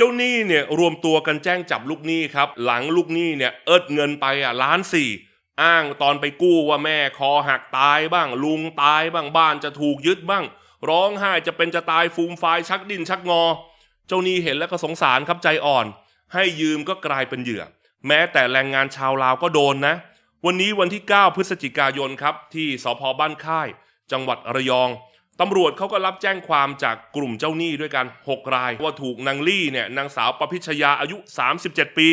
เจ้าหนี้เนี่ยรวมตัวกันแจ้งจับลูกหนี้ครับ หลังลูกหนี้เนี่ยเอิดเงินไปอะล้านสี่อ้างตอนไปกู้ว่าแม่คอหักตายบ้าง ลุงตายบ้างบ้านจะถูกยึดบ้าง ร้องไห้จะเป็นจะตายฟูมฟายชักดิ้นชักงอ เจ้าหนี้เห็นแล้วก็สงสารครับใจอ่อน ให้ยืมก็กลายเป็นเหยื่อ แม้แต่แรงงานชาวลาวก็โดนนะ วันนี้วันที่ 9 พฤศจิกายนครับที่สพบ้านค่าย จังหวัดระยอง ตำรวจเขาก็รับแจ้งความจากกลุ่มเจ้าหนี้ด้วยกัน 6 ราย ว่าถูกนางลี่เนี่ยนางสาวประพิชยาอายุ 37 ปี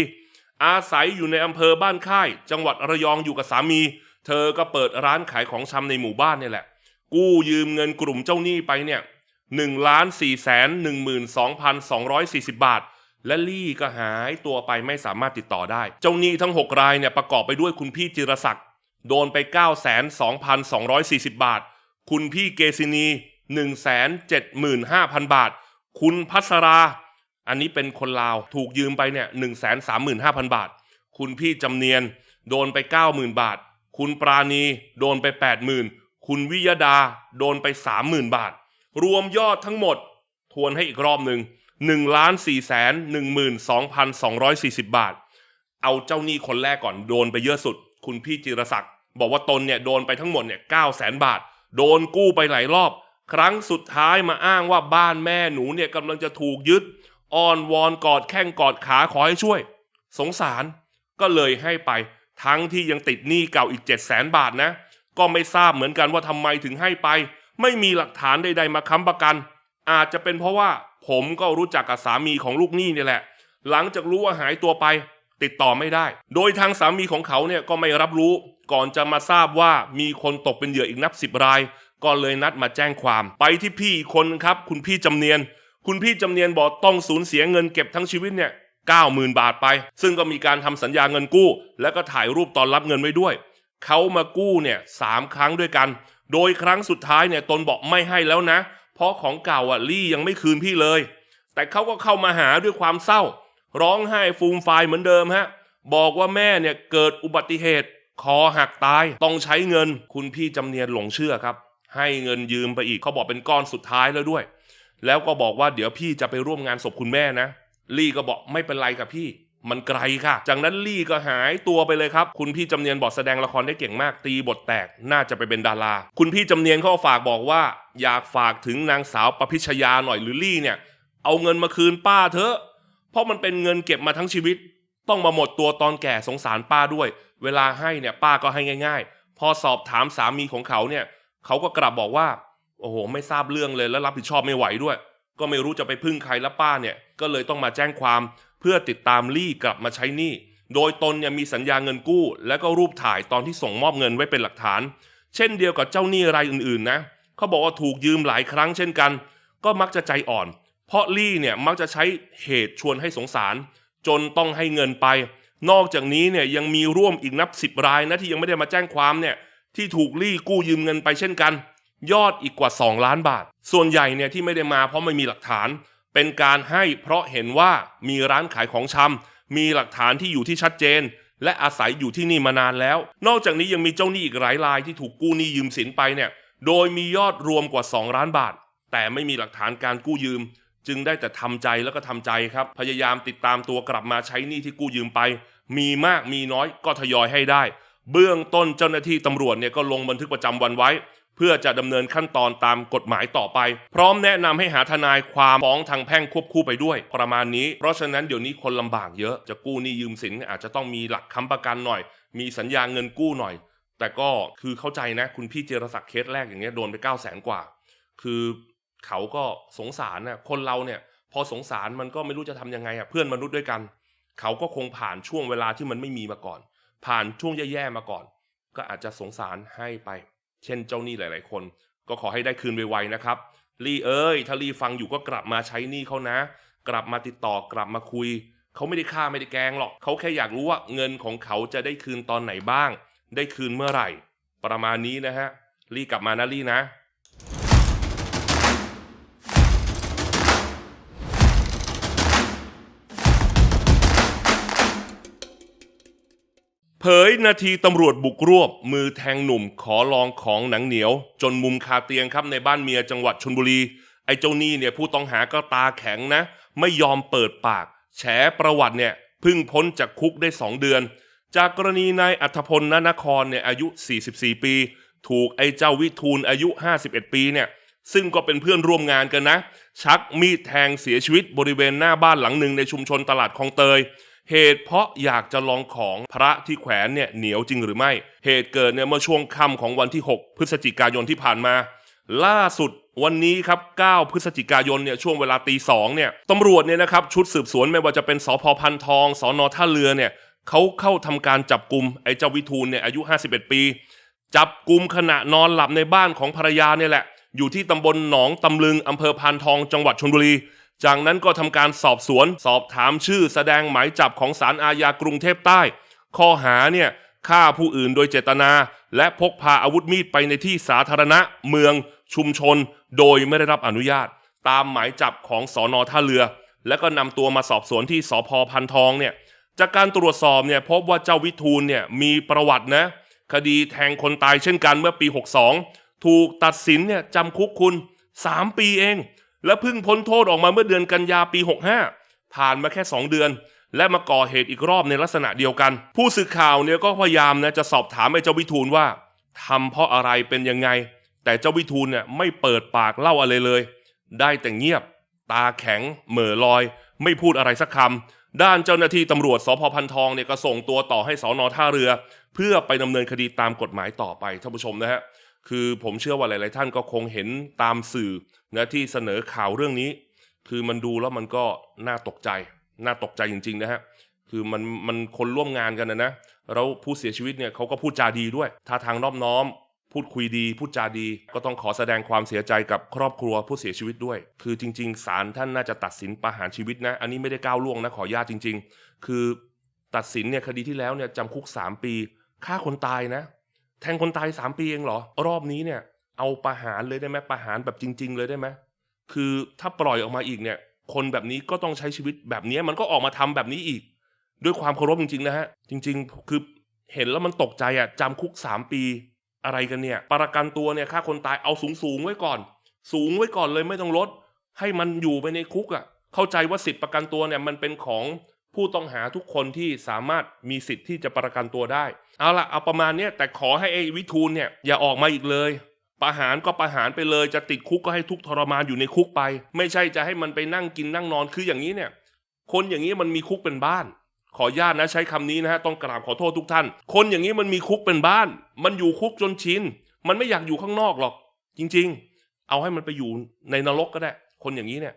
อาศัยอยู่ในอำเภอบ้านค่าย จังหวัดระยองอยู่กับสามี เธอก็เปิดร้านขายของชำในหมู่บ้านเนี่ยแหละ กู้ยืมเงินกลุ่มเจ้าหนี้ไปเนี่ยหนึ่งล้านสี่แสนหนึ่งหมื่นสองพันสองร้อยสี่สิบบาท และลี่ก็หายตัวไปไม่สามารถติดต่อได้ เจ้าหนี้ทั้ง 6 รายเนี่ยประกอบไปด้วยคุณพี่จิรศักดิ์โดนไป 9 2 2 4 0 บาท คุณพี่เกษินี 1 7 5 0 0 0 บาท คุณพัสรา อันนี้เป็นคนลาวถูกยืมไปเนี่ย1 3 5 0 0 0 บาท คุณพี่จำเนียน โดนไป 90,000 บาท คุณปราณี โดนไป 80,000 คุณวิยดา โดนไป 30,000 บาท รวมยอดทั้งหมด ทวนให้อีกรอบหนึ่ง1ล้าน4แสน12,240 บาท เอาเจ้าหนี้คนแรกก่อนโดนไปเยอะสุด คุณพี่จิรศักดิ์บอกว่าตนเนี่ยโดนไปทั้งหมดเนี่ย9แสนบาท โดนกู้ไปหลายรอบ ครั้งสุดท้ายมาอ้างว่าบ้านแม่หนูเนี่ยกำลังจะถูกยึดอ้อนวอนกอดแข้งกอดขาขอให้ช่วย สงสารก็เลยให้ไป ทั้งที่ยังติดหนี้เก่าอีก7 0 0แสนบาทนะ ก็ไม่ทราบเหมือนกันว่าทำไมถึงให้ไป ไม่มีหลักฐานใด ๆ มาค้ำประกัน อาจจะเป็นเพราะว่าผมก็รู้จักกับสามีของลูกหนี้นี่แหละ หลังจากรู้ว่าหายตัวไป ติดต่อไม่ได้ โดยทางสามีของเขาเนี่ยก็ไม่รับรู้ ก่อนจะมาทราบว่ามีคนตกเป็นเหยื่ออีกนับสิบราย ก็เลยนัดมาแจ้งความ ไปที่พี่อีกคนครับ คุณพี่จำเนียน คุณพี่จำเนียนบอกต้องสูญเสียเงินเก็บทั้งชีวิตเนี่ยเก้าหมื่นบาทไป ซึ่งก็มีการทำสัญญาเงินกู้ แล้วก็ถ่ายรูปตอนรับเงินไว้ด้วย เขามากู้เนี่ยสามครั้งด้วยกัน โดยครั้งสุดท้ายเนี่ยตนบอกไม่ให้แล้วนะ เพราะของเก่าอะลี่ยังไม่คืนพี่เลย แต่เขาก็เข้ามาหาด้วยความเศร้า ร้องไห้ฟูมฟายเหมือนเดิมฮะ บอกว่าแม่เนี่ยเกิดอุบัติเหตุ คอหักตาย ต้องใช้เงิน คุณพี่จำเนียนหลงเชื่อครับ ให้เงินยืมไปอีกเขาบอกเป็นก้อนสุดท้ายแล้วด้วย แล้วก็บอกว่าเดี๋ยวพี่จะไปร่วมงานศพคุณแม่นะ ลี่ก็บอกไม่เป็นไรกับพี่ มันไกลค่ะ จากนั้นลี่ก็หายตัวไปเลยครับ คุณพี่จำเนียนบอกแสดงละครได้เก่งมาก ตีบทแตก น่าจะไปเป็นดารา คุณพี่จำเนียนเขาฝากบอกว่า อยากฝากถึงนางสาวประพิชยาหน่อยหรือลี่เนี่ย เอาเงินมาคืนป้าเถอะ เพราะมันเป็นเงินเก็บมาทั้งชีวิต ต้องมาหมดตัวตอนแก่สงสารป้าด้วย เวลาให้เนี่ยป้าก็ให้ง่าย ๆ พอสอบถามสามีของเขาเนี่ย เขาก็กลับบอกว่า โอ้โห ไม่ทราบเรื่องเลยแล้วรับผิดชอบไม่ไหวด้วย ก็ไม่รู้จะไปพึ่งใครแล้วป้าเนี่ย ก็เลยต้องมาแจ้งความ เพื่อติดตามลี่กลับมาใช้หนี้ โดยตนเนี่ยมีสัญญาเงินกู้ และก็รูปถ่ายตอนที่ส่งมอบเงินไว้เป็นหลักฐาน เช่นเดียวกับเจ้าหนี้รายอื่นๆนะ เขาบอกว่าถูกยืมหลายครั้งเช่นกัน ก็มักจะใจอ่อน เพราะลี่เนี่ยมักจะใช้เหตุชวนให้สงสาร จนต้องให้เงินไป นอกจากนี้เนี่ยยังมีร่วมอีกนับสิบรายนะที่ยังไม่ได้มาแจ้งความเนี่ยที่ถูกลี่กู้ยืมเงินไปเช่นกัน ยอดอีกกว่า 2 ล้านบาท ส่วนใหญ่เนี่ยที่ไม่ได้มาเพราะไม่มีหลักฐาน เป็นการให้เพราะเห็นว่ามีร้านขายของชำมีหลักฐานที่อยู่ที่ชัดเจน และอาศัยอยู่ที่นี่มานานแล้ว นอกจากนี้ยังมีเจ้าหนี้อีกหลายรายที่ถูกกู้หนี้ยืมสินไปเนี่ยโดยมียอดรวมกว่า 2 ล้านบาท แต่ไม่มีหลักฐานการกู้ยืม จึงได้แต่ทำใจแล้วก็ทำใจครับ พยายามติดตามตัวกลับมาใช้หนี้ที่กู้ยืมไป มีมากมีน้อยก็ทยอยให้ได้ เบื้องต้นเจ้าหน้าที่ตำรวจเนี่ยก็ลงบันทึกประจำวันไว้ เพื่อจะดำเนินขั้นตอนตามกฎหมายต่อไป พร้อมแนะนำให้หาทนายความฟ้องทางแพ่งควบคู่ไปด้วย ประมาณนี้ เพราะฉะนั้นเดี๋ยวนี้คนลำบากเยอะจะกู้หนี้ยืมสินอาจจะต้องมีหลักค้ำประกันหน่อย มีสัญญาเงินกู้หน่อย แต่ก็คือเข้าใจนะ คุณพี่เจรศักดิ์เคสแรกอย่างเงี้ยโดนไป9 0 0แสนกว่า คือ เขาก็สงสารนะคนเราเนี่ย พอสงสารมันก็ไม่รู้จะทำยังไงอะเพื่อนมนุษย์ด้วยกัน เขาก็คงผ่านช่วงเวลาที่มันไม่มีมาก่อน ผ่านช่วงแย่ๆมาก่อน ก็อาจจะสงสารให้ไป เช่นเจ้าหนี้หลาย ๆ คน ก็ขอให้ได้คืนไวๆนะครับลี่เอ้ยถ้าลี่ฟังอยู่ก็กลับมาใช้หนี้เขานะ กลับมาติดต่อกลับมาคุยเขาไม่ได้ฆ่าไม่ได้แกงหรอกเขาแค่อยากรู้ว่าเงินของเขาจะได้คืนตอนไหนบ้าง ได้คืนเมื่อไหร่ ประมาณนี้นะฮะลี่กลับมานะลี่นะ เผยนาทีตำรวจบุกรวบ มือแทงหนุ่มขอลองของหนังเหนียว จนมุมคาเตียงครับในบ้านเมียจังหวัดชนบุรี ไอ้เจ้าหนี่เนี่ยผู้ต้องหาก็ตาแข็งนะ ไม่ยอมเปิดปาก แฉประวัติเนี่ยพิ่งพ้นจากคุกได้ 2 เดือน จากกรณีนายอัธพลนนครเนี่ยอายุ 44 ปี ถูกไอ้เจ้าวิทูลอายุ 51 ปีเนี่ยซึ่งก็เป็นเพื่อนร่วมงานกันนะ ชักมีดแทงเสียชีวิตบริเวณหน้าบ้านหลังหนึ่งในชุมชนตลาดคลองเตย เหตุเพราะอยากจะลองของพระที่แขวนเนี่ยเหนียวจริงหรือไม่ เหตุเกิดเนี่ยเมื่อช่วงค่ำของวันที่ 6 พฤศจิกายนที่ผ่านมา ล่าสุดวันนี้ครับ 9 พฤศจิกายนเนี่ยช่วงเวลาตีสองเนี่ยตำรวจเนี่ยนะครับชุดสืบสวนไม่ว่าจะเป็นสพพันทองสอนอท่าเรือเนี่ยเขาเข้าทำการจับกลุ่มไอ้เจ้าวิทูลเนี่ยอายุ 51 ปี จับกลุ่มขณะนอนหลับในบ้านของภรรยาเนี่ยแหละอยู่ที่ตำบลหนองตำลึงอำเภอพานทองจังหวัดชลบุรี จากนั้นก็ทำการสอบสวน สอบถามชื่อแสดงหมายจับของศาลอาญากรุงเทพใต้ ข้อหาเนี่ยฆ่าผู้อื่นโดยเจตนา และพกพาอาวุธมีดไปในที่สาธารณะเมืองชุมชน โดยไม่ได้รับอนุญาต ตามหมายจับของสอนอท่าเรือ และก็นำตัวมาสอบสวนที่สพพันทองเนี่ยจากการตรวจสอบเนี่ยพบว่าเจ้าวิทูลเนี่ยมีประวัตินะคดีแทงคนตายเช่นกันเมื่อปี 62 ถูกตัดสินเนี่ยจำคุกคุณ 3 ปีเอง และเพิ่งพ้นโทษออกมาเมื่อเดือนกันยาปี 65 ผ่านมาแค่ 2 เดือน และมาก่อเหตุอีกรอบในลักษณะเดียวกัน ผู้สื่อข่าวเนี่ยก็พยายามนะจะสอบถามไอ้เจ้าวิทูลว่าทำเพราะอะไรเป็นยังไง แต่เจ้าวิทูลเนี่ยไม่เปิดปากเล่าอะไรเลย ได้แต่เงียบ ตาแข็ง เหม่อลอย ไม่พูดอะไรสักคำด้านเจ้าหน้าที่ตำรวจสพพันทองเนี่ยก็ส่งตัวต่อให้สอนอท่าเรือ เพื่อไปดำเนินคดีตามกฎหมายต่อไปท่านผู้ชมนะฮะ คือผมเชื่อว่าหลาย ๆ ท่านก็คงเห็นตามสื่อนะที่เสนอข่าวเรื่องนี้ คือมันดูแล้วมันก็น่าตกใจ น่าตกใจจริง ๆ นะฮะ คือมันมันคนร่วมงานกันนะนะ แล้วผู้เสียชีวิตเนี่ยเขาก็พูดจาดีด้วย ท่าทางนอบน้อม พูดคุยดี พูดจาดี ก็ต้องขอแสดงความเสียใจกับครอบครัวผู้เสียชีวิตด้วย คือจริง ๆ ศาลท่านน่าจะตัดสินประหารชีวิตนะ อันนี้ไม่ได้ก้าวล่วงนะขออนุญาตจริง ๆ คือตัดสินเนี่ยคดีที่แล้วเนี่ยจำคุก 3 ปีฆ่าคนตายนะ แทงคนตาย3ปีเองเหรอ รอบนี้เนี่ย เอาประหารเลยได้ไหมประหารแบบจริง ๆ เลยได้ไหมคือถ้าปล่อยออกมาอีกเนี่ย คนแบบนี้ก็ต้องใช้ชีวิตแบบนี้มันก็ออกมาทำแบบนี้อีก ด้วยความเคารพจริงๆนะฮะจริง ๆ คือเห็นแล้วมันตกใจอะจำคุก3ปี อะไรกันเนี่ย ประกันตัวเนี่ยฆ่าคนตายเอาสูงสูงๆไว้ก่อน สูงไว้ก่อนเลยไม่ต้องลด ให้มันอยู่ไปในคุกอะ เข้าใจว่าสิทธิประกันตัวเนี่ยมันเป็นของ ผู้ต้องหาทุกคนที่สามารถมีสิทธิ์ที่จะประกันตัวได้ เอาละเอาประมาณนี้แต่ขอให้ไอ้วิทูลเนี่ยอย่าออกมาอีกเลย ประหารก็ประหารไปเลยจะติดคุกก็ให้ทุกทรมานอยู่ในคุกไป ไม่ใช่จะให้มันไปนั่งกินนั่งนอนคืออย่างนี้เนี่ย คนอย่างนี้มันมีคุกเป็นบ้าน ขออนุญาตนะใช้คำนี้นะฮะต้องกราบขอโทษทุกท่าน คนอย่างนี้มันมีคุกเป็นบ้าน มันอยู่คุกจนชินมันไม่อยากอยู่ข้างนอกหรอก จริง ๆ เอาให้มันไปอยู่ในนรกก็ได้ คนอย่างนี้เนี่ย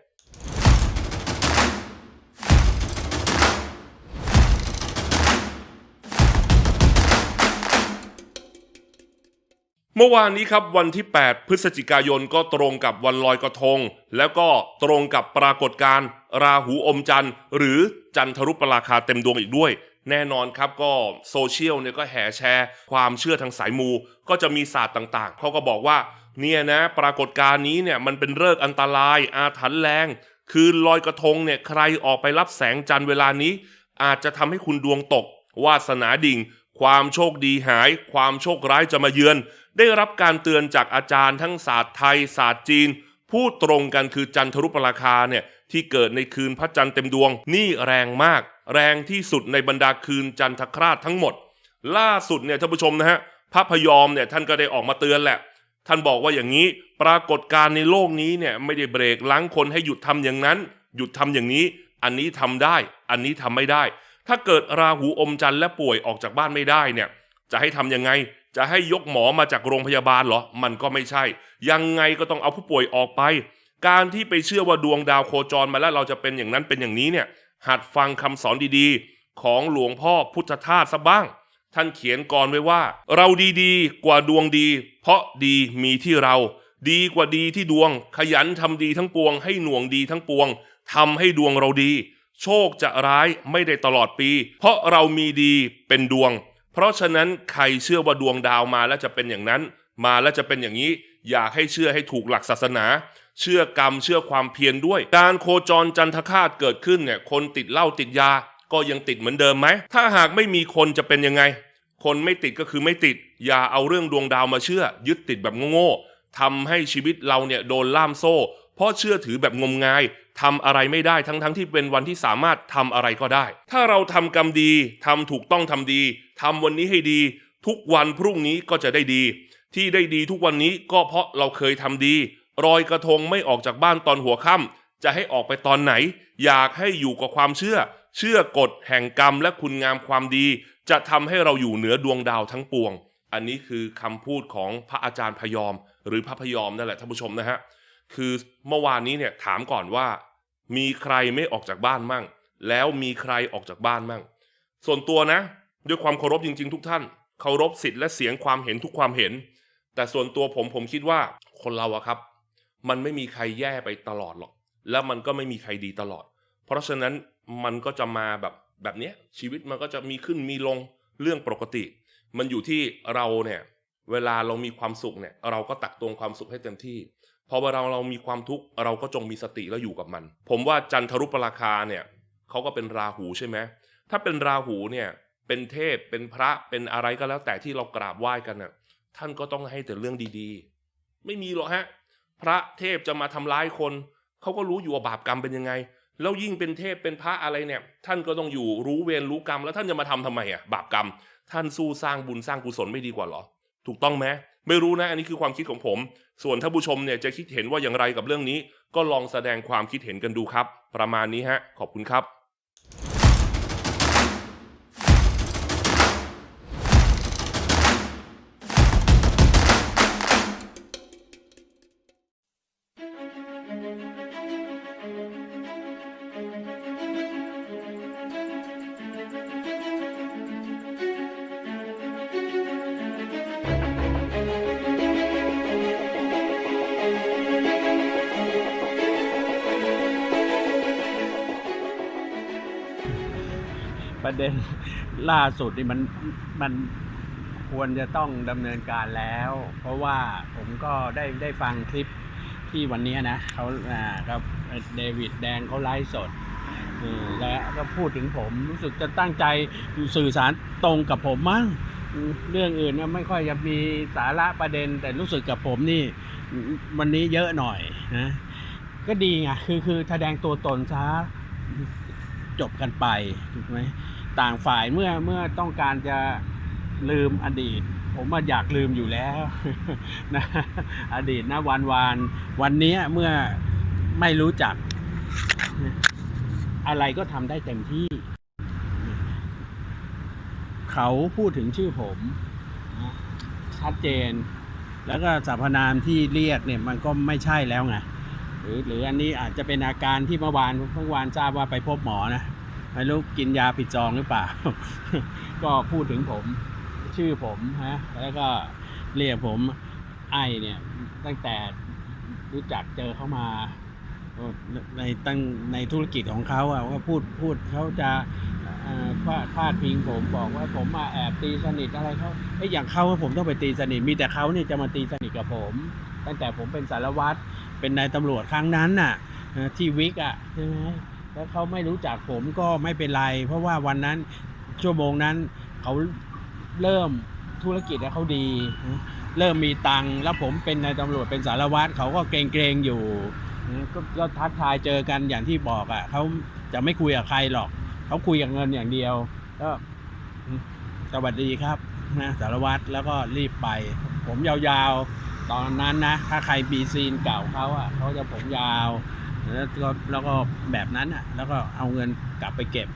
เมื่อวานนี้ครับวันที่ 8 พฤศจิกายนก็ตรงกับวันลอยกระทง แล้วก็ตรงกับปรากฏการณ์ราหูอมจันทร์ หรือจันทรุปราคาเต็มดวงอีกด้วย แน่นอนครับก็โซเชียลเนี่ยก็แห่แชร์ ความเชื่อทางสายมู ก็จะมีศาสตร์ต่างๆ เขาก็บอกว่าเนี่ยนะปรากฏการณ์นี้เนี่ยมันเป็นเลิกอันตรายอาถรรพ์แรง คืนลอยกระทงเนี่ยใครออกไปรับแสงจันทร์เวลานี้ อาจจะทำให้คุณดวงตกวาสนาดิ่ง ความโชคดีหาย ความโชคร้ายจะมาเยือน ได้รับการเตือนจากอาจารย์ทั้งศาสตร์ไทย ศาสตร์จีน พูดตรงกันคือจันทรุปราคาเนี่ยที่เกิดในคืนพระจันทร์เต็มดวง นี่แรงมาก แรงที่สุดในบรรดาคืนจันทคราชทั้งหมด ล่าสุดเนี่ยท่านผู้ชมนะฮะพระพยอมเนี่ยท่านก็ได้ออกมาเตือนแหละ ท่านบอกว่าอย่างนี้ปรากฏการณ์ในโลกนี้เนี่ยไม่ได้เบรกล้างคนให้หยุดทำอย่างนั้น หยุดทำอย่างนี้ อันนี้ทำได้ อันนี้ทำไม่ได้ ถ้าเกิดราหูอมจันทร์และป่วยออกจากบ้านไม่ได้เนี่ย จะให้ทำยังไง จะให้ยกหมอมาจากโรงพยาบาลเหรอ มันก็ไม่ใช่ ยังไงก็ต้องเอาผู้ป่วยออกไป การที่ไปเชื่อว่าดวงดาวโคจรมาแล้วเราจะเป็นอย่างนั้นเป็นอย่างนี้เนี่ย หัดฟังคำสอนดีๆ ของหลวงพ่อพุทธทาสซะบ้าง ท่านเขียนก่อนไว้ว่า เราดีๆ กว่าดวงดี เพราะดีมีที่เรา ดีกว่าดีที่ดวง ขยันทำดีทั้งปวง ให้หน่วงดีทั้งปวงทำให้ดวงเราดี โชคจะร้ายไม่ได้ตลอดปี เพราะเรามีดีเป็นดวง เพราะฉะนั้นใครเชื่อว่าดวงดาวมาแล้วจะเป็นอย่างนั้น มาแล้วจะเป็นอย่างนี้ อยากให้เชื่อให้ถูกหลักศาสนา เชื่อกรรมเชื่อความเพียรด้วย การโคจรจันทคาตเกิดขึ้นเนี่ยคนติดเหล้าติดยา ก็ยังติดเหมือนเดิมไหม ถ้าหากไม่มีคนจะเป็นยังไง คนไม่ติดก็คือไม่ติด อย่าเอาเรื่องดวงดาวมาเชื่อ ยึดติดแบบโง่ๆทำให้ชีวิตเราเนี่ยโดนล่ามโซ่ ราะเชื่อถือแบบงมงายทำอะไรไม่ได้ทั้งๆทที่เป็นวันที่สามารถทำอะไรก็ได้ ถ้าเราทำกรรมดีทำถูกต้องทำดีทำวันนี้ให้ดี ทุกวันพรุ่งนี้ก็จะได้ดี ที่ได้ดีทุกวันนี้ก็เพราะเราเคยทำดีรอยกระทงไม่ออกจากบ้านตอนหัวค่ำจะให้ออกไปตอนไหน อยากให้อยู่กับความเชื่อ เชื่อกฎแห่งกรรมและคุณงามความดี จะทำให้เราอยู่เหนือดวงดาวทั้งปวง อันนี้คือคำพูดของพระอาจารย์พยอม หรือพระพยอมนั่นแหละท่านผู้ชมนะฮะ คือเมื่อวานนี้เนี่ยถามก่อนว่า มีใครไม่ออกจากบ้านมั่ง แล้วมีใครออกจากบ้านมั่ง ส่วนตัวนะ ด้วยความเคารพจริง ๆ ทุกท่านเคารพสิทธิ์และเสียงความเห็นทุกความเห็น แต่ส่วนตัวผมผมคิดว่าคนเราอะครับ มันไม่มีใครแย่ไปตลอดหรอก แล้วมันก็ไม่มีใครดีตลอด เพราะฉะนั้นมันก็จะมาแบบแบบนี้ชีวิตมันก็จะมีขึ้นมีลงเรื่องปกติ มันอยู่ที่เราเนี่ยเวลาเรามีความสุขเนี่ยเราก็ตักตวงความสุขให้เต็มที่ พอเวลาเรามีความทุกข์เราก็จงมีสติแล้วอยู่กับมัน ผมว่าจันทรุปราคาเนี่ยเขาก็เป็นราหูใช่ไหมถ้าเป็นราหูเนี่ยเป็นเทพเป็นพระเป็นอะไรก็แล้ว แต่ที่เรากราบไหว้กันน่ะท่านก็ต้องให้แต่เรื่องดีๆ ไม่มีหรอกฮะ พระเทพจะมาทำร้ายคนเขาก็รู้อยู่ว่าบาปกรรมเป็นยังไง แล้วยิ่งเป็นเทพเป็นพระอะไรเนี่ย ท่านก็ต้องอยู่รู้เวรรู้กรรม แล้วท่านจะมาทำทำไมอะบาปกรรม ท่านสู้สร้างบุญสร้างกุศลไม่ดีกว่าหรอ ถูกต้องไหม ไม่รู้นะอันนี้คือความคิดของผม ส่วนท่านผู้ชมเนี่ยจะคิดเห็นว่าอย่างไรกับเรื่องนี้ ก็ลองแสดงความคิดเห็นกันดูครับ ประมาณนี้ฮะ ขอบคุณครับ ประเด็นล่าสุดนี่มันมันควรจะต้องดำเนินการแล้ว เพราะว่าผมก็ได้ได้ฟังคลิปที่วันนี้นะเขาอ่าครับเดวิดแดงเขาไลฟ์สดแล้วก็พูดถึงผมรู้สึกจะตั้งใจสื่อสารตรงกับผมมั้งเรื่องอื่นเนี่ยไม่ค่อยจะมีสาระประเด็น แต่รู้สึกกับผมนี่วันนี้เยอะหน่อยนะก็ดีไงคือคือแสดงตัวตนซะ จบกันไปถูกไหมต่างฝ่ายเมื่อเมื่อต้องการจะลืมอดีต ผมมาอยากลืมอยู่แล้วนะอดีตนะวันวานวันนี้เมื่อไม่รู้จัก อะไรก็ทำได้เต็มที่ เขาพูดถึงชื่อผม ชัดเจน แล้วก็สรรพนามที่เรียกเนี่ยมันก็ไม่ใช่แล้วไงหรือหรืออันนี้อาจจะเป็นอาการที่เมื่อวานเมื่อวานทราบว่าไปพบหมอนะ ไม่รู้กินยาผิดจองหรือเปล่า ก็พูดถึงผม ชื่อผมฮะ แล้วก็เรียกผมไอเนี่ย ตั้งแต่รู้จักเจอเข้ามาในตั้งในธุรกิจของเขาอะว่าพูดพูดเขาจะเอ่อพาดพาดพิงผมบอกว่าผมมาแอบตีสนิทอะไรเขาไอ้อย่างเขาว่าผมต้องไปตีสนิทมีแต่เขาเนี่ยจะมาตีสนิทกับผม ตั้งแต่ผมเป็นสารวัตรเป็นนายตำรวจครั้งนั้นน่ะที่วิกอะใช่ไหม แล้วเขาไม่รู้จักผมก็ไม่เป็นไร เพราะว่าวันนั้นชั่วโมงนั้นเขาเริ่มธุรกิจแล้วเขาดี เริ่มมีตังค์แล้วผมเป็นนายตำรวจเป็นสารวัตรเขาก็เกรงเกรงๆอยู่ก็ก็ทักทายเจอกันอย่างที่บอกอะ่ะเขาจะไม่คุยกับใครหรอกเขาคุยกับเงินอย่างเดียวก็สวัสดีครับนะสารวัตรแล้วก็รีบไป ผมยาวๆ ตอนนั้นนะ ถ้าใครมีซีนเก่าเขาอะเขาจะผมยาว แล้วก็แล้วก็แบบนั้นอะ แล้วก็เอาเงินกลับไปเก็บ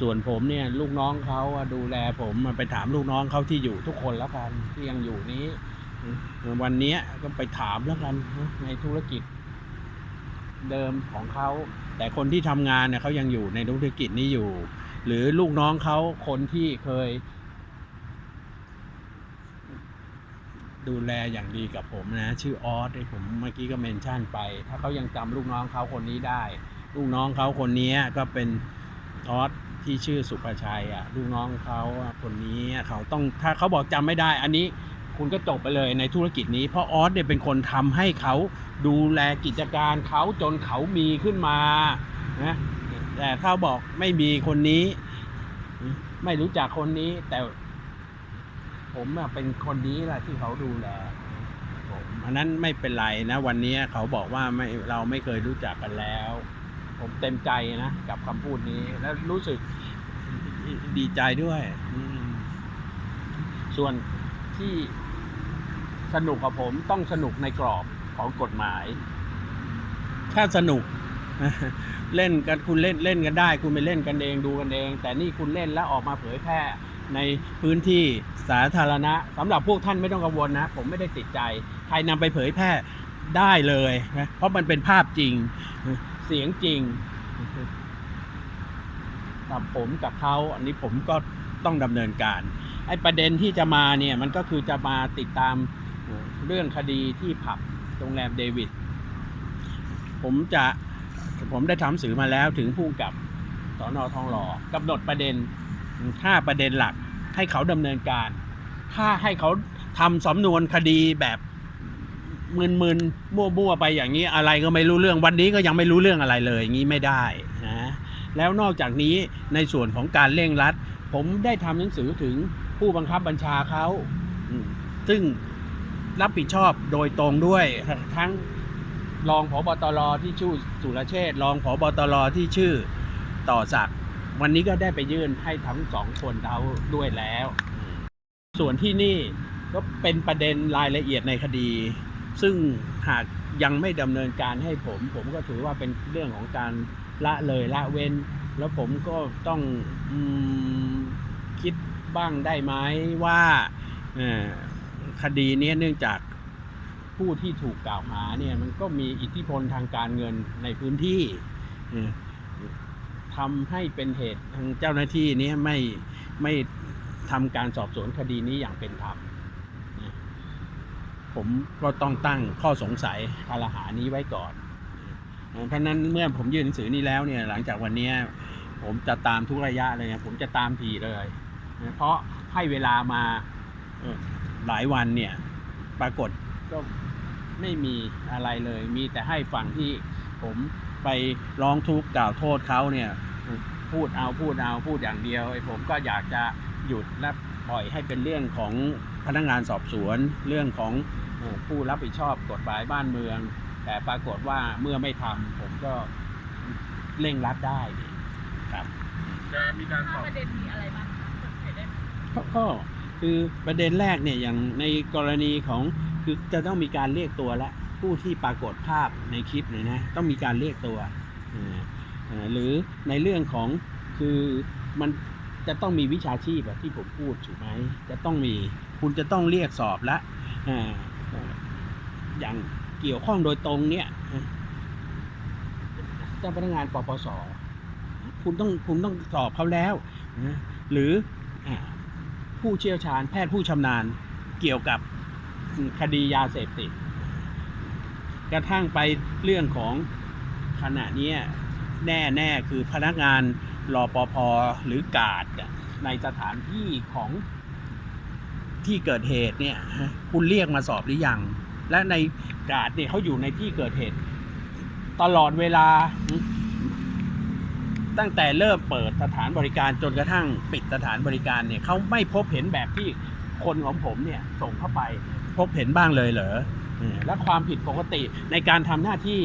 ส่วนผมเนี่ย ลูกน้องเขาอะดูแลผมมาไปถามลูกน้องเขาที่อยู่ทุกคนแล้วกันที่ยังอยู่นี้ วันเนี้ยก็ไปถามแล้วกันในธุรกิจ เดิมของเขาแต่คนที่ทำงานเนี่ยเขายังอยู่ในธุรกิจนี้อยู่ หรือลูกน้องเขาคนที่เคย ดูแลอย่างดีกับผมนะ ชื่อออสที่ผมเมื่อกี้ก็เมนชั่นไป ถ้าเขายังจำลูกน้องเขาคนนี้ได้ ลูกน้องเขาคนนี้ก็เป็นออสที่ชื่อสุภชัยอะลูกน้องเขาคนนี้เขาต้องถ้าเขาบอกจำไม่ได้ อันนี้คุณก็จบไปเลยในธุรกิจนี้ เพราะออสเนี่ยเป็นคนทำให้เขาดูแลกิจการเขาจนเขามีขึ้นมานะแต่ถ้าบอกไม่มีคนนี้ ไม่รู้จักคนนี้แต่ ผมเป็นคนนี้แหละที่เขาดูแลผมเพราะนั้นไม่เป็นไรนะ วันนี้เขาบอกว่าไม่เราไม่เคยรู้จักกันแล้ว ผมเต็มใจนะกับคำพูดนี้ แล้วรู้สึกดีใจด้วยส่วนที่สนุกกับผมต้องสนุกในกรอบของกฎหมาย ถ้าสนุกเล่นกันคุณเล่นเล่นกันได้ คุณไปเล่นกันเองดูกันเอง แต่นี่คุณเล่นแล้วออกมาเผยแพร่ ในพื้นที่สาธารณะสำหรับพวกท่านไม่ต้องกังวลนะ ผมไม่ได้ติดใจ ใครนำไปเผยแพร่ได้เลยนะเพราะมันเป็นภาพจริง เสียงจริงกับผมกับเขาอันนี้ผมก็ต้องดำเนินการไอ้ประเด็นที่จะมาเนี่ยมันก็คือจะมาติดตามเรื่องคดีที่ผับโรงแรมเดวิดผมจะผมได้ทำสื่อมาแล้วถึงผู้กับสอนอทองหล่อกำหนดประเด็น ห้าประเด็นหลักให้เขาดำเนินการ ถ้าให้เขาทำสำนวนคดีแบบมึนๆมั่วๆไปอย่างนี้อะไรก็ไม่รู้เรื่องวันนี้ก็ยังไม่รู้เรื่องอะไรเลยอย่างนี้ไม่ได้นะแล้วนอกจากนี้ในส่วนของการเร่งรัด ผมได้ทำหนังสือถึงผู้บังคับบัญชาเขาซึ่งรับผิดชอบโดยตรงด้วยทั้งรองผบตรที่ชื่อสุรเชษรองผบตรที่ชื่อต่อศักดิ วันนี้ก็ได้ไปยื่นให้ทั้งสองคนเขาด้วยแล้ว ส่วนที่นี่ก็เป็นประเด็นรายละเอียดในคดี ซึ่งหากยังไม่ดำเนินการให้ผม ผมก็ถือว่าเป็นเรื่องของการละเลยละเว้น แล้วผมก็ต้องอมคิดบ้างได้ไหมว่าเอ่อคดีเนี้ยเนื่องจากผู้ที่ถูกกล่าวหาเนี่ยมันก็มีอิทธิพลทางการเงินในพื้นที่เอ่อ ทำให้เป็นเหตุทางเจ้าหน้าที่นี้ไม่ไม่ทำการสอบสวนคดีนี้อย่างเป็นธรรมผมก็ต้องตั้งข้อสงสัยคารหานี้ไว้ก่อนเพราะนั้นเมื่อผมยื่นหนังสือนี้แล้วเนี่ยหลังจากวันนี้ผมจะตามทุกระยะเลยนะผมจะตามทีเลย เพราะให้เวลามาหลายวันเนี่ยปรากฏก็ไม่มีอะไรเลย มีแต่ให้ฝั่งที่ผมไปร้องทุกข์กล่าวโทษเขาเนี่ย พูดเอาพูดเอาพูดอย่างเดียวไอ้ผมก็อยากจะหยุดและปล่อยให้เป็นเรื่องของพนักงานสอบสวน เรื่องของเอ่อผู้รับผิดชอบกฎหมายบ้านเมือง แต่ปรากฏว่าเมื่อไม่ทำผมก็เร่งรัดได้นี่ครับจะมีการสห้าอบประเด็นมีอะไรบ้างคะเปิดเผยได้ไหมก็ก็คือประเด็นแรกเนี่ยอย่างในกรณีของคือจะต้องมีการเรียกตัวและผู้ที่ปรากฏภาพในคลิปเนี่ยนะต้องมีการเรียกตัวเอ่อเอ่อ หรือในเรื่องของคือมันจะต้องมีวิชาชีพแบบที่ผมพูดถูกไหมจะต้องมีคุณจะต้องเรียกสอบและอย่างเกี่ยวข้องโดยตรงเนี่ยเจ้าพนักงานปปสคุณต้องคุณต้องสอบเขาแล้วหรืออผู้เชี่ยวชาญแพทย์ผู้ชำนาญเกี่ยวกับคดียาเสพติดกระทั่งไปเรื่องของขณะนี้ แน่แน่ๆคือพนักงานรอปภหรือกาดในสถานที่ของที่เกิดเหตุเนี่ยคุณเรียกมาสอบหรือยัง และในกาดเนี่ยเขาอยู่ในที่เกิดเหตุ ตลอดเวลา ตั้งแต่เริ่มเปิดสถานบริการจนกระทั่งปิดสถานบริการเนี่ยเขาไม่พบเห็นแบบที่คนของผมเนี่ยส่งเข้าไปพบเห็นบ้างเลยเหรอและความผิดปกติในการทำหน้าที่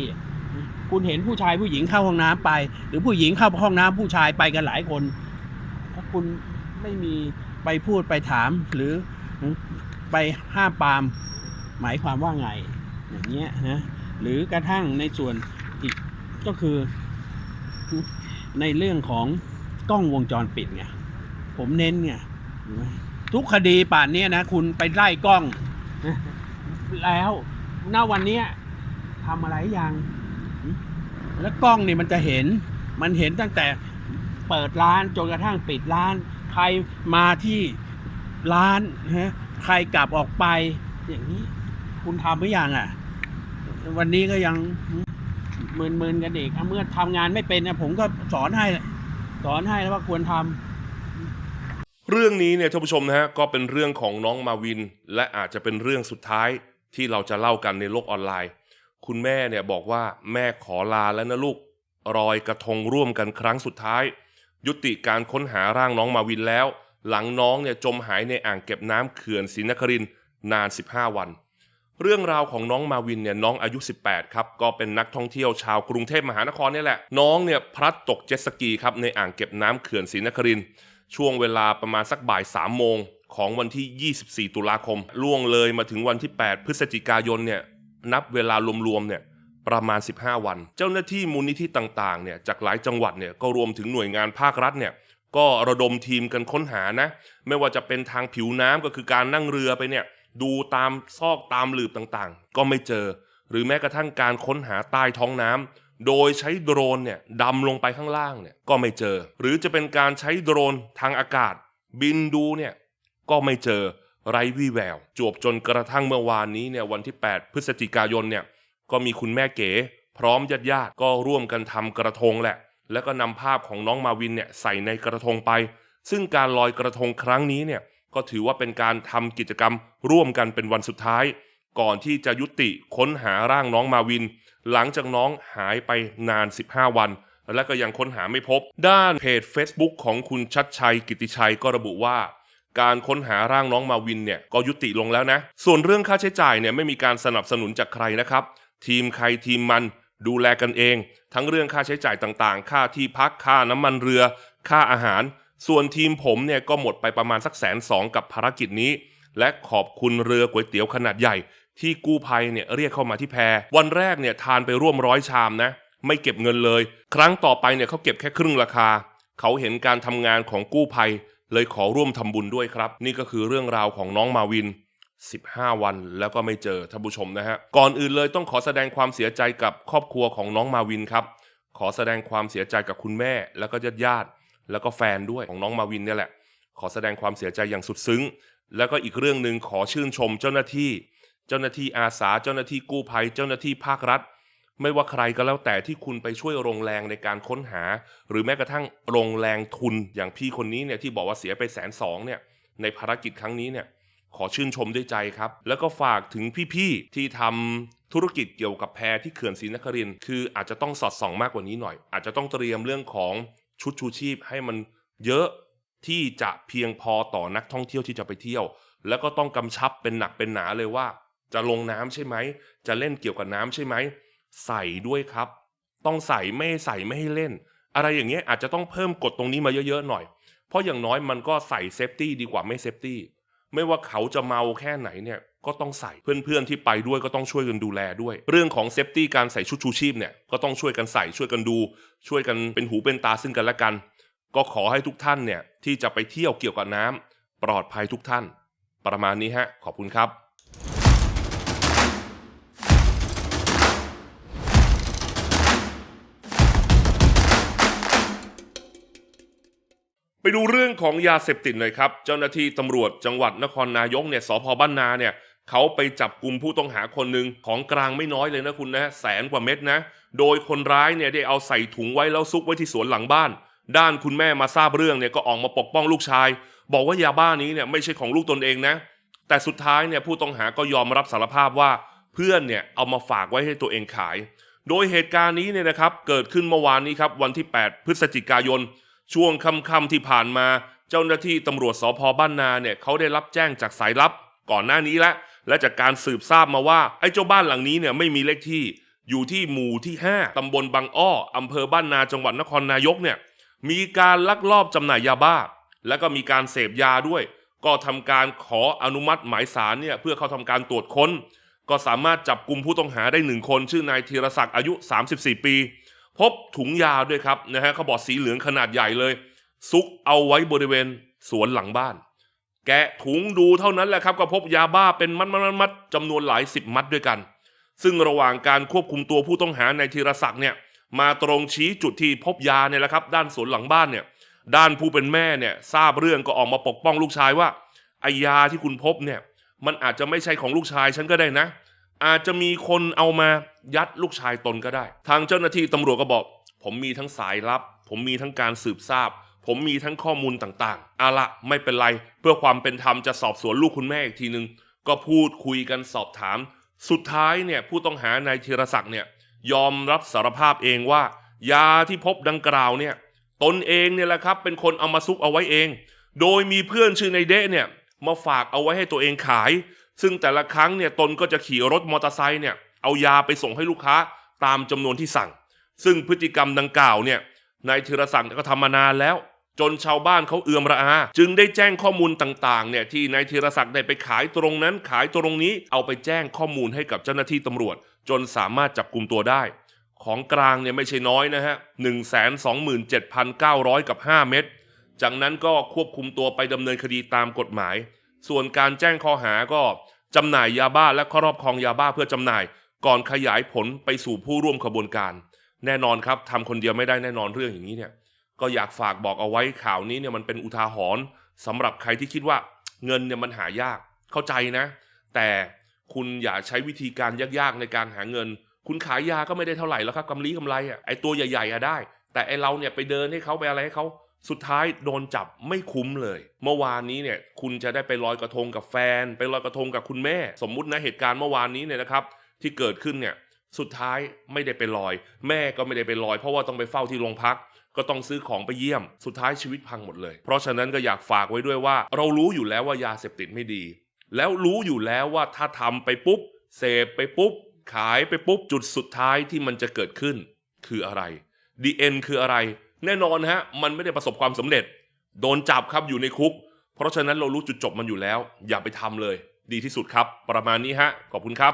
คุณเห็นผู้ชายผู้หญิงเข้าห้องน้ำไป หรือผู้หญิงเข้าห้องน้ำผู้ชายไปกันหลายคนถ้าคุณไม่มีไปพูดไปถามหรือไปห้ามปามหมายความว่าไงอย่างเงี้ยนะหรือกระทั่งในส่วนอีกก็คือในเรื่องของกล้องวงจรปิดไงผมเน้นไงเนไหมทุกคดีป่านนี้นะ คุณไปไล่กล้อง แล้วณวันนี้ทำอะไรยัง แล้วกล้องนี่มันจะเห็น มันเห็นตั้งแต่เปิดร้านจนกระทั่งปิดร้าน ใครมาที่ร้านฮะใครกลับออกไปอย่างนี้ คุณทำหรือยังอะ วันนี้ก็ยังมึนๆกันอีกเมื่อทำงานไม่เป็นนะผมก็สอนให้สอนให้แล้วว่าควรทำเรื่องนี้เนี่ยท่านผู้ชมนะฮะก็เป็นเรื่องของน้องมาวิน และอาจจะเป็นเรื่องสุดท้ายที่เราจะเล่ากันในโลกออนไลน์ คุณแม่เนี่ยบอกว่าแม่ขอลาแล้วนะลูกรอยกระทงร่วมกันครั้งสุดท้าย ยุติการค้นหาร่างน้องมาวินแล้ว หลังน้องเนี่ยจมหายในอ่างเก็บน้ำเขื่อนศรีนครินนาน 15 วัน เรื่องราวของน้องมาวินเนี่ยน้องอายุ 18 ครับ ก็เป็นนักท่องเที่ยวชาวกรุงเทพมหานครเนี่ยแหละ น้องเนี่ยพลัดตกเจ็ตสกีครับในอ่างเก็บน้ำเขื่อนศรีนครินช่วงเวลาประมาณสักบ่าย3โมงของวันที่ 24 ตุลาคม ล่วงเลยมาถึงวันที่ 8 พฤศจิกายนเนี่ย นับเวลารวมๆเนี่ยประมาณ 15 วัน เจ้าหน้าที่มูลนิธิต่างๆเนี่ยจากหลายจังหวัดเนี่ยก็รวมถึงหน่วยงานภาครัฐเนี่ยก็ระดมทีมกันค้นหานะไม่ว่าจะเป็นทางผิวน้ำก็คือการนั่งเรือไปเนี่ยดูตามซอกตามหลืบต่างๆ ก็ไม่เจอ หรือแม้กระทั่งการค้นหาใต้ท้องน้ำโดยใช้โดรนเนี่ยดำลงไปข้างล่างเนี่ยก็ไม่เจอ หรือจะเป็นการใช้โดรนทางอากาศ บินดูเนี่ยก็ไม่เจอ ไร้วี่แวว จวบจนกระทั่งเมื่อวานนี้เนี่ยวันที่ 8 พฤศจิกายนเนี่ยก็มีคุณแม่เก๋ พร้อมญาติญาติๆก็ร่วมกันทำกระทงแหละ แล้วก็นำภาพของน้องมาวินเนี่ยใส่ในกระทงไป ซึ่งการลอยกระทงครั้งนี้เนี่ยก็ถือว่าเป็นการทำกิจกรรมร่วมกันเป็นวันสุดท้าย ก่อนที่จะยุติค้นหาร่างน้องมาวิน หลังจากน้องหายไปนาน 15 วัน และก็ยังค้นหาไม่พบ ด้านเพจ Facebook ของคุณชัดชัยกิติชัยก็ระบุว่า การค้นหาร่างน้องมาวินเนี่ยก็ยุติลงแล้วนะ ส่วนเรื่องค่าใช้จ่ายเนี่ยไม่มีการสนับสนุนจากใครนะครับ ทีมใครทีมมันดูแลกันเอง ทั้งเรื่องค่าใช้จ่ายต่างๆ ค่าที่พักค่าน้ำมันเรือ ค่าอาหาร ส่วนทีมผมเนี่ยก็หมดไปประมาณสักแสนสองกับภารกิจนี้ และขอบคุณเรือก๋วยเตี๋ยวขนาดใหญ่ ที่กู้ภัยเนี่ยเรียกเข้ามาที่แพวันแรกเนี่ยทานไปร่วมร้อยชามนะ ไม่เก็บเงินเลย ครั้งต่อไปเนี่ยเขาเก็บแค่ครึ่งราคา เขาเห็นการทำงานของกู้ภัย เลยขอร่วมทำบุญด้วยครับ นี่ก็คือเรื่องราวของน้องมาวิน 15 วันแล้วก็ไม่เจอท่านผู้ชมนะฮะ ก่อนอื่นเลยต้องขอแสดงความเสียใจกับครอบครัวของน้องมาวินครับ ขอแสดงความเสียใจกับคุณแม่ แล้วก็ญาติญาติแล้วก็แฟนด้วยของน้องมาวินเนี่ยแหละ ขอแสดงความเสียใจอย่างสุดซึ้ง แล้วก็อีกเรื่องหนึ่งขอชื่นชมเจ้าหน้าที่ เจ้าหน้าที่อาสา เจ้าหน้าที่กู้ภัย เจ้าหน้าที่ภาครัฐ ไม่ว่าใครก็แล้วแต่ที่คุณไปช่วยโรงแรงในการค้นหา หรือแม้กระทั่งโรงแรงทุนอย่างพี่คนนี้เนี่ยที่บอกว่าเสียไปแสนสองเนี่ยในภารกิจครั้งนี้เนี่ยขอชื่นชมด้วยใจครับ แล้วก็ฝากถึงพี่ๆที่ทำธุรกิจเกี่ยวกับแพที่เขื่อนศรีนครินคืออาจจะต้องสอดส่องมากกว่านี้หน่อย อาจจะต้องเตรียมเรื่องของชุดชูชีพให้มันเยอะที่จะเพียงพอต่อนักท่องเที่ยวที่จะไปเที่ยว แล้วก็ต้องกำชับเป็นหนักเป็นหนาเลยว่า จะลงน้ำใช่ไหม จะเล่นเกี่ยวกับน้ำใช่ไหม ใส่ด้วยครับ ต้องใส่ไม่ใส่ไม่ให้เล่น อะไรอย่างเงี้ยอาจจะต้องเพิ่มกฎตรงนี้มาเยอะๆหน่อย เพราะอย่างน้อยมันก็ใส่เซฟตี้ดีกว่าไม่เซฟตี้ไม่ว่าเขาจะเมาแค่ไหนเนี่ยก็ต้องใส่เพื่อนๆที่ไปด้วยก็ต้องช่วยกันดูแลด้วย เรื่องของเซฟตี้การใส่ชุดชูชีพเนี่ยก็ต้องช่วยกันใส่ช่วยกันดู ช่วยกันเป็นหูเป็นตาซึ่งกันและกัน ก็ขอให้ทุกท่านเนี่ยที่จะไปเที่ยวเกี่ยวกับน้ำปลอดภัยทุกท่าน ประมาณนี้ฮะขอบคุณครับ ไปดูเรื่องของยาเสพติดหน่อยครับ เจ้าหน้าที่ตำรวจจังหวัดนครนายกเนี่ยสพบ้านนาเนี่ยเขาไปจับกลุ่มผู้ต้องหาคนหนึ่งของกลางไม่น้อยเลยนะคุณนะแสนกว่าเม็ดนะ โดยคนร้ายเนี่ยได้เอาใส่ถุงไว้แล้วซุกไว้ที่สวนหลังบ้าน ด้านคุณแม่มาทราบเรื่องเนี่ยก็ออกมาปกป้องลูกชาย บอกว่ายาบ้านี้เนี่ยไม่ใช่ของลูกตนเองนะ แต่สุดท้ายเนี่ยผู้ต้องหาก็ยอมรับสารภาพว่าเพื่อนเนี่ยเอามาฝากไว้ให้ตัวเองขาย โดยเหตุการณ์นี้เนี่ยนะครับเกิดขึ้นเมื่อวานนี้ครับวันที่ 8 พฤศจิกายน ช่วงค่ำๆที่ผ่านมา เจ้าหน้าที่ตำรวจสพบ้านนาเนี่ยเขาได้รับแจ้งจากสายลับ ก่อนหน้านี้แล้วและจากการสืบทราบมาว่าไอ้เจ้าบ้านหลังนี้เนี่ยไม่มีเลขที่ อยู่ที่หมู่ที่ 5ตำบลบางอ้ออำเภอบ้านนาจังหวัดนครนายกเนี่ยมีการลักลอบจำหน่ายยาบ้า แล้วก็มีการเสพยาด้วย ก็ทำการขออนุมัติหมายสารเนี่ยเพื่อเข้าทำการตรวจค้น ก็สามารถจับกลุ่มผู้ต้องหาได้หนึ่งคน ชื่อนายธีรศักดิ์อายุ 34 ปี พบถุงยาด้วยครับนะฮะเขาบอกสีเหลืองขนาดใหญ่เลย ซุกเอาไว้บริเวณสวนหลังบ้าน แกะถุงดูเท่านั้นแหละครับก็พบยาบ้าเป็นมัดมัดมัดมดจำนวนหลายสิบมัดด้วยกัน ซึ่งระหว่างการควบคุมตัวผู้ต้องหาในธีรศักดิ์เนี่ยมาตรงชี้จุดที่พบยาเนี่ยแหละครับ ด้านสวนหลังบ้านเนี่ยด้านผู้เป็นแม่เนี่ยทราบเรื่องก็ออกมาปกป้องลูกชายว่าไอยาที่คุณพบเนี่ยมันอาจจะไม่ใช่ของลูกชายฉันก็ได้นะ อาจจะมีคนเอามายัดลูกชายตนก็ได้ ทางเจ้าหน้าที่ตำรวจก็บอก ผมมีทั้งสายลับ ผมมีทั้งการสืบทราบ ผมมีทั้งข้อมูลต่างๆอาละไม่เป็นไร เพื่อความเป็นธรรมจะสอบสวนลูกคุณแม่อีกทีนึง ก็พูดคุยกันสอบถาม สุดท้ายเนี่ยผู้ต้องหานายธีรศักดิ์เนี่ยยอมรับสารภาพเองว่า ยาที่พบดังกล่าวเนี่ยตนเองเนี่ยแหละครับเป็นคนเอามาซุกเอาไว้เอง โดยมีเพื่อนชื่อในเดะเนี่ยมาฝากเอาไว้ให้ตัวเองขาย ซึ่งแต่ละครั้งเนี่ยตนก็จะขี่รถมอเตอร์ไซค์เนี่ยเอายาไปส่งให้ลูกค้าตามจำนวนที่สั่ง ซึ่งพฤติกรรมดังกล่าวเนี่ยนายธีรศักดิ์ก็ทำมานานแล้ว จนชาวบ้านเขาเอือมระอา จึงได้แจ้งข้อมูลต่างๆเนี่ยที่นายธีรศักดิ์ได้ไปขายตรงนั้นขายตรงนี้เอาไปแจ้งข้อมูลให้กับเจ้าหน้าที่ตำรวจ จนสามารถจับกลุ่มตัวได้ ของกลางเนี่ยไม่ใช่น้อยนะฮะ1 2 7 9 0 0 กับ 5 เม็ดจากนั้นก็ควบคุมตัวไปดำเนินคดีตามกฎหมาย ส่วนการแจ้งข้อหาก็จำหน่ายยาบ้าและครอบครองยาบ้าเพื่อจำหน่าย ก่อนขยายผลไปสู่ผู้ร่วมขบวนการ แน่นอนครับทำคนเดียวไม่ได้แน่นอนเรื่องอย่างนี้เนี่ยก็อยากฝากบอกเอาไว้ข่าวนี้เนี่ยมันเป็นอุทาหรณ์สำหรับใครที่คิดว่าเงินเนี่ยมันหายากเข้าใจนะ แต่คุณอย่าใช้วิธีการยากๆในการหาเงิน คุณขายยาก็ไม่ได้เท่าไหร่แล้วครับกำไรกำไรอะไอตัวใหญ่ๆอะได้ แต่ไอเราเนี่ยไปเดินให้เขาไปอะไรให้เขา สุดท้ายโดนจับไม่คุ้มเลย เมื่อวานนี้เนี่ยคุณจะได้ไปลอยกระทงกับแฟน ไปลอยกระทงกับคุณแม่ สมมุตินะเหตุการณ์เมื่อวานนี้เนี่ยนะครับ ที่เกิดขึ้นเนี่ยสุดท้ายไม่ได้ไปลอย แม่ก็ไม่ได้ไปลอย เพราะว่าต้องไปเฝ้าที่โรงพัก ก็ต้องซื้อของไปเยี่ยม สุดท้ายชีวิตพังหมดเลย เพราะฉะนั้นก็อยากฝากไว้ด้วยว่า เรารู้อยู่แล้วว่ายาเสพติดไม่ดี แล้วรู้อยู่แล้วว่าถ้าทำไปปุ๊บเสพไปปุ๊บ ขายไปปุ๊บจุดสุดท้ายที่มันจะเกิดขึ้น คืออะไรดีเอ็นคืออะไร แน่นอนฮะมันไม่ได้ประสบความสำเร็จ โดนจับครับอยู่ในคุก เพราะฉะนั้นเรารู้จุดจบมันอยู่แล้ว อย่าไปทำเลย ดีที่สุดครับ ประมาณนี้ฮะขอบคุณครับ